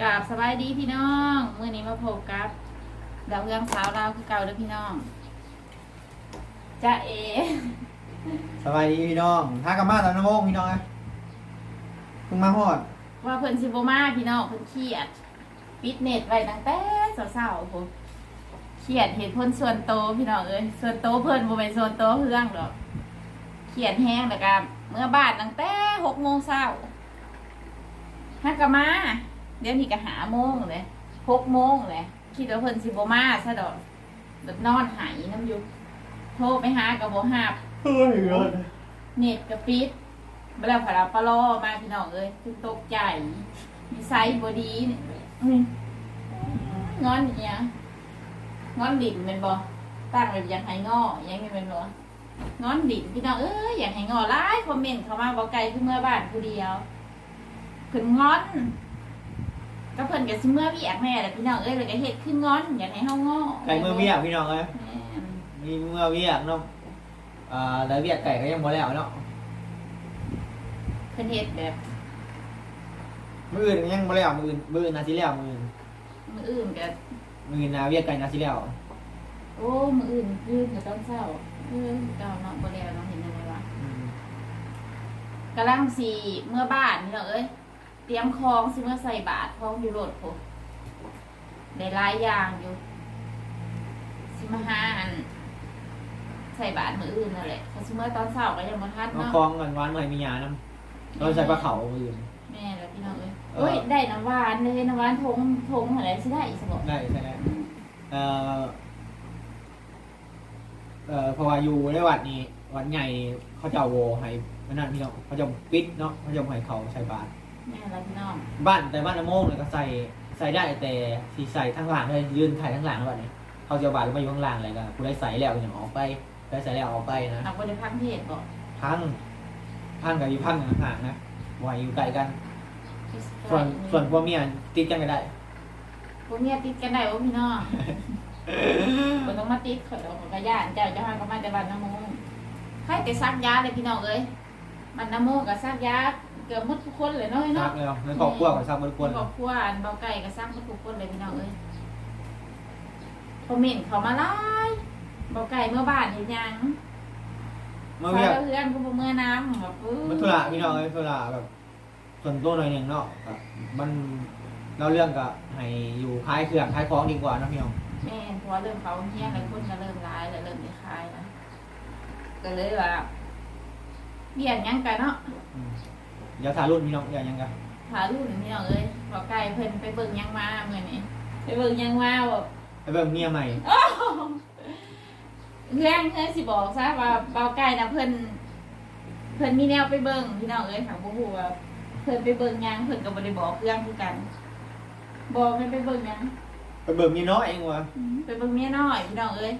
กราบสบายดีพี่น้องเมื่อนี้มาพบกับดาวเรืองสาวลาวคือเก่าเด้อพี่น้องจ้าเอสบายดีพี่น้องทากามาตอนน้ำโมงพี่น้องเอ้ยเพิ่งมาฮอดว่าเพิ่นสิบ่มาพี่น้องเพิ่นเครียดปิดเน็ตไว้ตั้งแต่เช้าๆพุ่นเครียดเหตุผลส่วนโตวพี่น้องเอ้ยส่วนโตวเพิ่นบ่แม่นส่วนโตวเฮืองดอกเครียดแห้งแล้วก็เมื่อบ้านตั้งแต่6โมงเช้าฮักกะมา เดี๋ยวนี้ก็หาโมงเลย6โมงเลยคิดว่าเพิ่นสิบ่มาซะดอกแบบนอนหายน้ำอยู่โทรไปหาก็บ่รับเฮ้ยรถเน็ตกับปิดเวลาพาราปลาลอมาพี่น้องเอ้ยคือตกใจมีไซส์บอดีนี่อืมงอนอย่างเงี้ยงอนดิ่นเป็นบอตั้งแบบอยากให้งออย่างนี้เป็นบองอนดิ่นพี่น้องเอ้ยอยากให้งอไล่คอมเมนต์เข้ามาบอกไกลคือเมื่อบ้านผู้เดียวขึ้นงอน ก็เพิ่นกับซิเมื่อพี่อยากแม่แหละพี่น้องเอ้ยเลยก็เฮ็ดขึ้นงอนอยากให้เฮางอไก่เมื่อเวียกพี่น้องเอ้ยแม่นมีเมื่อเวียกเนาะอ่าแล้วเวียกไก่ก็ยังบ่แล้วเนาะเพิ่นเฮ็ดแบบมื้ออื่นก็ยังบ่แล้วมื้ออื่นมื้ออื่นนาสิแล้วมื้ออื่นมืออื่นกับมื้ออื่นนาเวียกไก่นาสิแล้วโอ้มืออื่นยืนกับตอนเช้าเออเก่าเนาะบ่แล้วเนาะเห็นยังไงวะอืมกำลังสีเมื่อบ้านนี่เนาะเอ้ย เตรียมของสิเมื่อใส่บาตรของอยู่โรดผมได้หลายอย่างอยู่สิมาหาอัน ใส่บาตรมืออื่นนั่นแหละเขาสิเมื่อตอนเช้าก็ยังบ่ทันเอาเนาะคลองกันหวานหน่อยมีหยานํเราใส่ปลาเขามื้ออื่น แม่แล้วพี่น้องเอ้ยเออโอ้ยได้น้ำหวานเลยน้ำหวานทงทงอะไรสิได้อีกสมบได้ใช่ได้เอ่อเอ่อเพราะว่าอยู่ในวัดนี้วัดใหญ่เขาเจ้าโวให้มันนั่นพี่น้องเขาเจ้าปิดเนาะเขาเจ้าให้เขาใส่บาตร แม่แล้วพี่น้องบ้านแต่บ้านน้ำโมงเนี่ยก็ใส่ใส่ได้แต่สีใส่ทั้งหลังเลยยืนถ่ายทั้งหลังแล้วแบบนี้เขาจะบาดมาอยู่ข้างล่างเลยก็กูได้ใส่แล้วอย่างออกไปได้ใส่แล้วออกไปนะเอาบ่ได้พักเทศบ่พังพังกับอยู่พังห่างๆนะไหวอยู่ไกลกัน ส่วนส่วนพวกเมียติดกันไม่ได้พวกเมียติดกันได้บ่พี่น้องบ่ต้องมาติดเขาดอกกระยานเจ้าจะหาก็มาแต่บ้านน้ำมงให้แต่ซักยาเลยพี่น้องเอ้ยมันน้ำมงกับซักยา เกือบหมดทุกคนเลยเนาะซัเนาะกเลยในครอบครัวของซักบริกรครอบครัวอันเบาไก่กับซักหมดทุกคนเลยพี่น้องเอ้ยคอมเมนต์เขามาไล่เบาไก่เมื่อบ้านเห็นยังเมื่อเวียกเพื่อนก็บ่เมื่อน้ำแบบปื้มันธุระพี่น้องเอ้ยธุระแบบส่วนตัวหน่อยหนึ่งเนาะแบบมันเราเรื่องกับให้อยู่คล้ายเครื่องคล้ายของดีกว่านะพี่น้องแม่นเพราะว่าเริ่มเขาเฮี้ยกันคนก็เริ่มร้ายแล้วเริ่มไม่คลายแล้วก็เลยว่าเบี่ยงหยังกันเนาะ อืม เดี๋ยวถ่ายรุ่นพี่น้องอย่ายังกันหาลูกพี่น้องเอ้ยบอกไก่เพิ่นไปเบิ่งหยังมาเมื่อนี้ไปเบิ่งหยังมาแบบไปเบิ่งเมียใหม่เรื่องเพื่อนสิบอกซะว่าเบาไก่นะเพิ่นเพิ่นมีแนวไปเบิ่งพี่น้องเอ้ยถามบ่ฮู้ว่าเพิ่นไปเบิ่งหยังเพิ่นก็บ่ได้บอกเรื่องคือกันบอกให้ไปเบิ่งหยังไปเบิ่งเมียน้อยเองวะไปเบิ่งเมียน้อยพี่น้องเอ้ย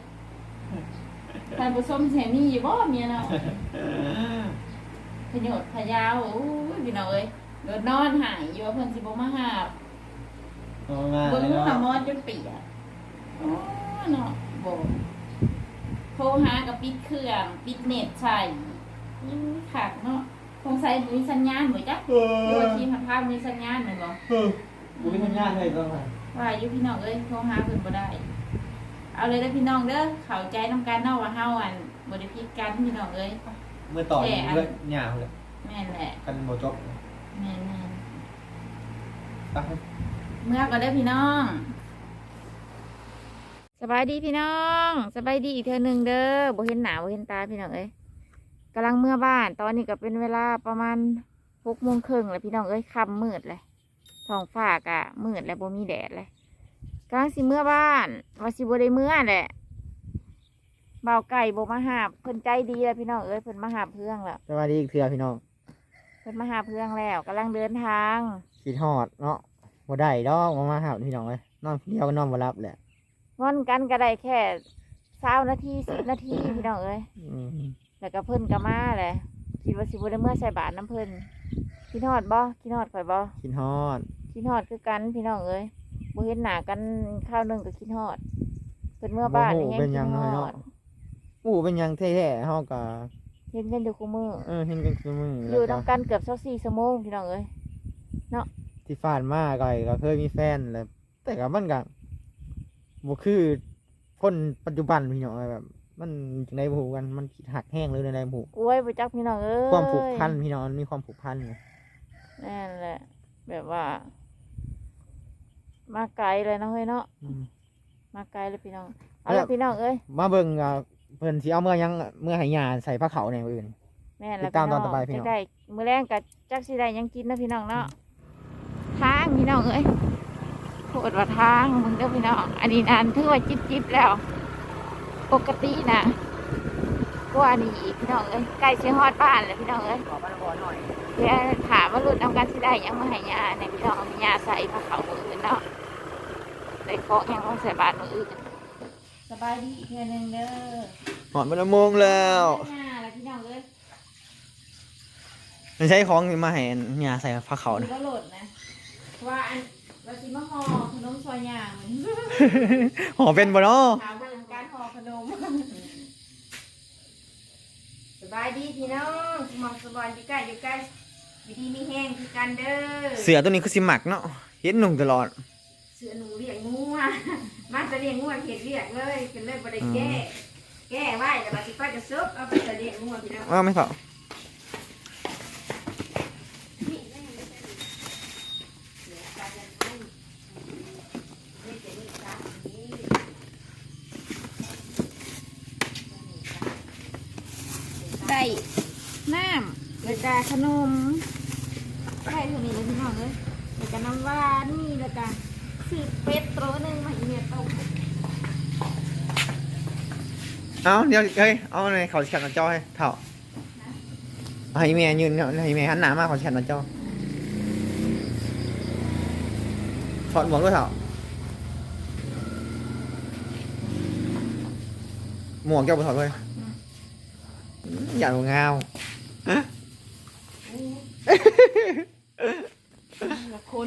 ท่านผู้ชมสิมีอยู่บ่เมียน้อย พยศพยาวโอ้ยพี่น้องเอ้ยเดี๋ยวนอนหายอยู่ว่าเพิ่นสิบ่มาหาบเอามาเบิ่งเลยหน้าเนาะมอนจนเปียกโอ้เนาะบ่โทรหากับปิดเครื่อง ปิดเน็ตใช่อื้อขาดเนาะคงใส่มีสัญญาณบ่จ๊ะเอหรืออว่าทีมภาพมีสัญญาณแม่นบ่ เออกูเป็นคนยากเลยต้องมาว่าอยู่พี่น้องเอ้ยโทรหาเพิ่นบ่ได้ เอาเลยเด้อพี่น้องเด้อเข้าใจนํกันเนาะว่าเฮาอันบ่ได้ผิดกันพี่น้องเอ้ย เมื่อต่อยเลือดหยาบเลยแม่นแหละกันโมจบแม่นแม่นตั้งเมื่อก็ได้อพี่น้องสบายดีพี่น้องสบายดีอีกเทื่อหนึงเด้อบ่เห็นหน้าบ่เห็นตาพี่น้องเอ้ยกำลังเมื่อบ้าน ตอนนี้ก็เป็นเวลาประมาณ6โมงครึ่งแล้วพี่น้องเอ้ยค่ำมืดเลยท้องฟ้าก็มืดแล้วบ่มีแดดเลยกำลังสิเมื่อบ้านว่าสิบ่ได้เมื่อแหละ เบาวไก่บ่มาหาบเพิ่นใจดีแล้วพี่น้องเอ้ยเพิ่นมาหาบเพื่องแล้วสวัสดีอีกเถื่อพี่น้องเพิ่นมาหาเพื่องแล้วกำลังเดินทางขีดหอดเนาะบ่ได้ดอกมามาหาพี่น้องเลยนอนเดียวก็นอนบ่รับแหละงอนกันก็ได้แค่เช้านาทีสิบนาทีพี่น้องเอ้ยอืมแล้วก็เพิ่นก็มาแหละคิดว่าสิบ่ได้เมื่อใส่บาทน้ำเพิ่นคิดฮอดบ่คิดฮอดข่อยบ่ขีดหอดคิดฮอดคือกันพี่น้องเอ้ยบ่เห็นหน้ากันข้าวหนึงก็คิดฮอดเพิ่นเมื่อบ้านนี่แฮงเป็นคิยัดงฮไงอเนาะด ปู่เป็นหยังแท้ๆเฮาก็เห็นกันอยู่คู่มือเออเห็นกันคือมืออแล้วยู่ก็นำกันเกือบ24ชั่วโมงพี่น้องเอ้ยที่ผ่านมาก็ก็เคยมีแฟนแล้วแต่ก็มันก็บ่คือคนปัจจุบันพี่น้องแบบ มันจังได๋บ่ฮู้กันมันคิดหักแห้งเลยในใดบ่ฮู้โอ้ยบ่จักพี่น้องเอ้ยความผูกพันพี่น้องมันมีความผูกพันไงนั่นแหละ แบบว่า มาไกลเลยเนาะเฮ้ยเนาะอืม มาไกลเลยพี่น้องเอาละพี่น้องเอ้ย มาเบิ่งอ่า เพิ่นสิเอาเมื่อยังเมื่อให้ยาใส่ผ้าขาวในมื้ออื่น แม่นแล้วติดตามพี่น้องตอนต่อไปพี่น้องจักได้มื้อแรงกับจักสิได้หยังกินนะพี่น้องเนาะทางพี่น้องเอ้ยโคตรว่าทางมึงเด้อพี่น้อง อันนี้นานถือว่าจิบจิบแล้ว ปกตินะกว่านี้อีกพี่น้องเอ้ยใกล้สิฮอดบ้านแล้วพี่น้องเอ้ย ขอบ้านก่อนหน่อยเดี๋ยวถามว่ารุ่นทำการสิได้หยังมาให้ยาในพี่น้องมียาใส่ผ้าขาวมืออื่นเนาะได้เคาะหยังต้องใส่บาตรมืออื่น สบายดีอีกเทื่อหนึงเด้อหอดมันโมงแล้วหน้าแล้วพี่น้องเอ้ยมันใช้ของนี่มาให้ยาใส่ผ้าขาวดูนะ ก็โหลดนะว่าอันว่าสิมาห่อขนมซอยย่างหอเป็นบ่เนาะถามว่าการห่อขนมสบายดีพี่น้องสมองสบายอยู่ใกล้อยู่ใกล้อยู่ดีมีแห้งคือกันเด้อเสือตัวนี้คือสิหมักเนาะเห็นหนุ่มตลอดเสือหนูเลี้ยงงูมา มาจะเลี้ยงงูเห็ดเลี้ยงเลยเป็นเลยบ่ได้แก้แก้ไว้แต่ว่าสิไปจะซุปเอาไปจะเลี้ยงงูพี่น้องว่าไม่เผาได้น้ำแล้วก็ขนมได้เท่านี้เลยพี่น้องเลยแล้วก็น้ำหวานนี่แล้วก็ ซื้อเป็ดตัวหนึงมาอีเมียต้มเอาเดี๋ยวเฮ้ยเอาในเขาแชทมาจอให้เถ่าเอาให้แม่ยืนเอาให้แม่หันหน้ามาเขาแชทมาจอถอดหมวกด้วยเถ่าหมวกเจ้าบ่ถอดเลยอย่าลงเงาละคน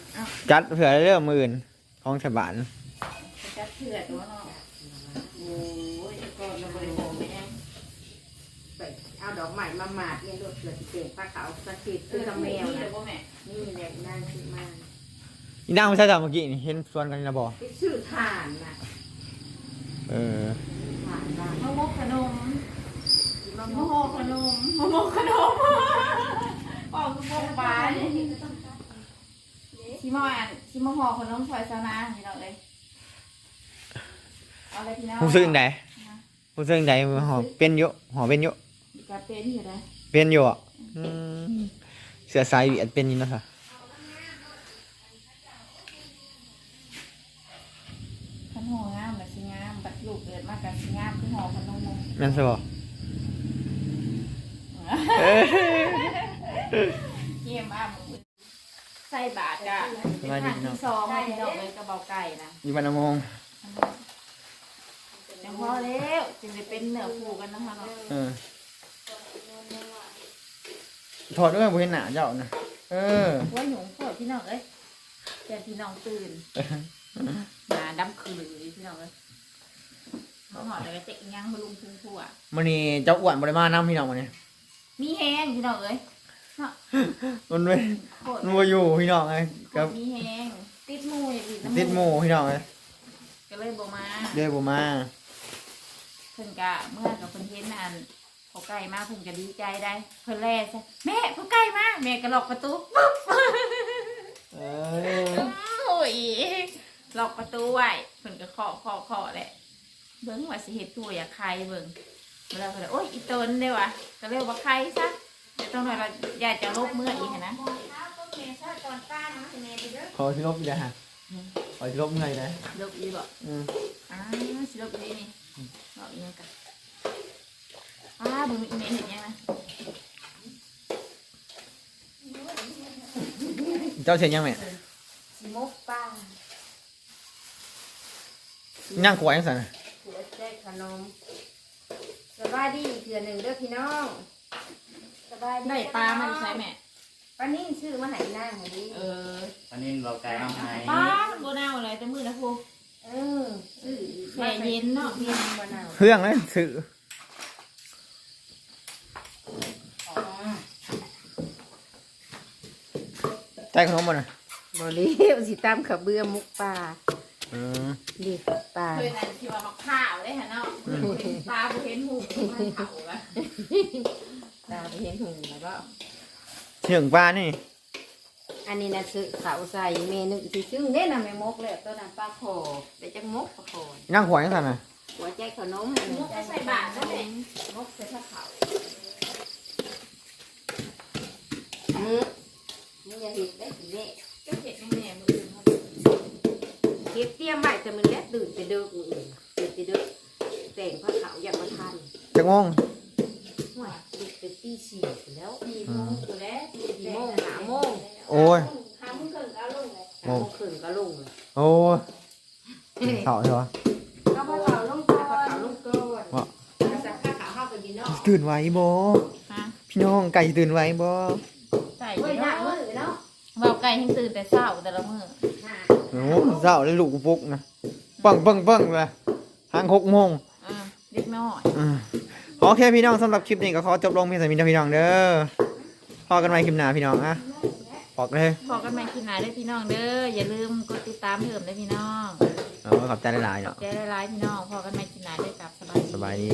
จัดเผื่อเรื่องมืออื่นของฉบานไปจัดเถื่อตัวเนาะโอ้ยก่อนเราบริโภคแม่ไปเอาดอกไม้มาหมาดเนี่ยรถเกิดเกิดปลาขาวสะกิดคือกับแมวนะนี่แหละนั่นคือมาอีนางไม่ใช่จ้าเมื่อกี้นี่เห็นชวนกันนะบอไปซื้อถ่านนะเออถ่านบ้างมะม่วงขนมมะม่วงขนมมะม่วงขนมออกคือพวกปลา ชิมออันชิมอห่อขนมซอยซานาพี่น้องเลยเอาอะไรพี่น้องผู้ซื้อจั่งใดผู้ซื้อจั่งใดหอเป็นเยอะหอเป็นเยอะดีกาเป็นอยู่เลยเป็นอยู่อะอืมเสือสายเวียดเป็นอยินนาะค่ะขันห่องามแบบสิงามบัดลูกเกิดมากกับสิงามคือห่อขนมมงแม่นสิบ่เยี่ บาทกะเป็นทางที่สองให้พี่น้องเลยกระเบาไก่นะอยู่บ้านนามงยังพอแล้วจึงได้เป็นเนื้อผูกันนะคะเนาะเออถอดด้วยบ่เห็นหน้าเจ้านะเออว่าหนูพวกพี่น้องเอ้ยแต่พี่น้องตื่นหนาดำคือพี่น้องเอ้ยเขาหอดเลยเจ๊กยังมาลุมพุ่งพัวมื้อนี้เจ้าอ้วนบ่ได้มานํพี่น้องมื้อนี้มีแห้งพี่น้องเอ้ย มันไม่โคตรมันบ่อยู่พี่น้องเอ้ยกับมีแห้งติดหมูอย่างอื่นน้ำติดหมู่พี่น้องเอ้ยก็เลยบ่มาเด้อบ่มาเพิ่นกะเมื่อกับเพิ่นเห็นอันพอไก่มาเพิ่นก็ดีใจได้ เพิ่นแล่ซะแม่พอไก่มาแม่ก็ล็อกประตูปุ๊บเออโอ้ยล็อกประตูไว้เพิ่นก็เคาะเคาะเคาะแหละเบิ่งว่าสิเฮ็ดตัวอยากใครเบิ่งแล้วเพิ่นโอ้ยอีตนเด้อว่ะก็เลยว่าใครซะ เดี๋ยวต้องหน่อยเราอยากจะลบเมื่ออีกหั้นนะขอสิลบอีกแล้วฮะขอสิลบเมื่อยได้ลบอีกบ่อืมอ้าสิลบอีกนี่ลบอีกยังกันอ้าเบิ่งอีเมลเห็นยังนะเจ้าเช่นยังแม่สิมกป้าย่างขวายยังสันน่ะหัวใจขนมสบายดีเถื่อหนึ่งเด้อพี่น้อง สบายดีได้ปลามันใช่ไหมปลานิ่ชื่อมาไหนหน้าหัวดีเอออันนี้เราไกลเอาให้ปลามันโบนาวอะไรแต่มือนะครูเออชื่อแช่เย็นเนาะเย็นมะนาวเครื่องเลยสื่อใจขนมมันน่ะบริวสิตามขับเบือมุกปลาอืมดิปลาเคยนั่นที่ว่ามักข้าวได้ฮะเนาะปลาบ่เห็นหูมันเผาละ ตาไปเห็นหูแล้วก็เชื่องปลานี่อันนี้นะซื้อเขาใส่เมนูที่ซึ่งเด้นะไม่มกเลยตัวนั้นปลาโขไปจังมกปลาโขย่างขวายยังสันน่ะหัวใจขนมมุกก็ใส่บาทนั่นแหละมกใส่ผ้าขาวมือมึงอย่าเห็ดได้สิเด้ก็เห็ดแม่มืออื่นเขาเก็บเตรียมไว้แต่มันแล้วตื่นไปเด้ออื่นตื่นไปเด้อแต่งผ้าขาวอย่างมาทันจักโมง ห่วยเด็กเป็น ตีสี่แล้วสี่โมงกูแล้วสี่โมงหาโมงโอ้ยหาโมงครึ่งก็ลงเลยหาโมงครึ่งก็ลงเลยโอ้ยเข่าใช่ปะก็ผ้าขาวลงก่อนผ้าขาวลงก่อนว่าแล้วใส่ผ้าขาวเข้าไปดีเนาะตื่นไหวบ่ฮะพี่น้องไก่ตื่นไหวบ่ใส่เฮ้ยหเนาน้ามือเนาะเบาไก่ให้ตื่นแต่เช้าแต่ละมื้อหน้าโอ้เจ้าเลยลูกกูปุ๊กนะปังปังปังเลยห้างหกโมงอ่าเล็กน้อยอืม โอเคพี่น้องสำหรับคลิปนี้ก็ขอจบลงเพียงเท่านี้นะพี่น้องเด้อพอกันใหม่คลิปหน้าพี่น้องอะบอกเลย พอกันใหม่คลิปหน้าเด้อพี่น้องเด้ออย่าลืมกดติดตามเพิ่มเด้อพี่น้องเออขอบใจหลายๆเนาะเจอหลายๆพี่น้องพอกันใหม่คลิปหน้าเด้อกับสบายดี สบายดี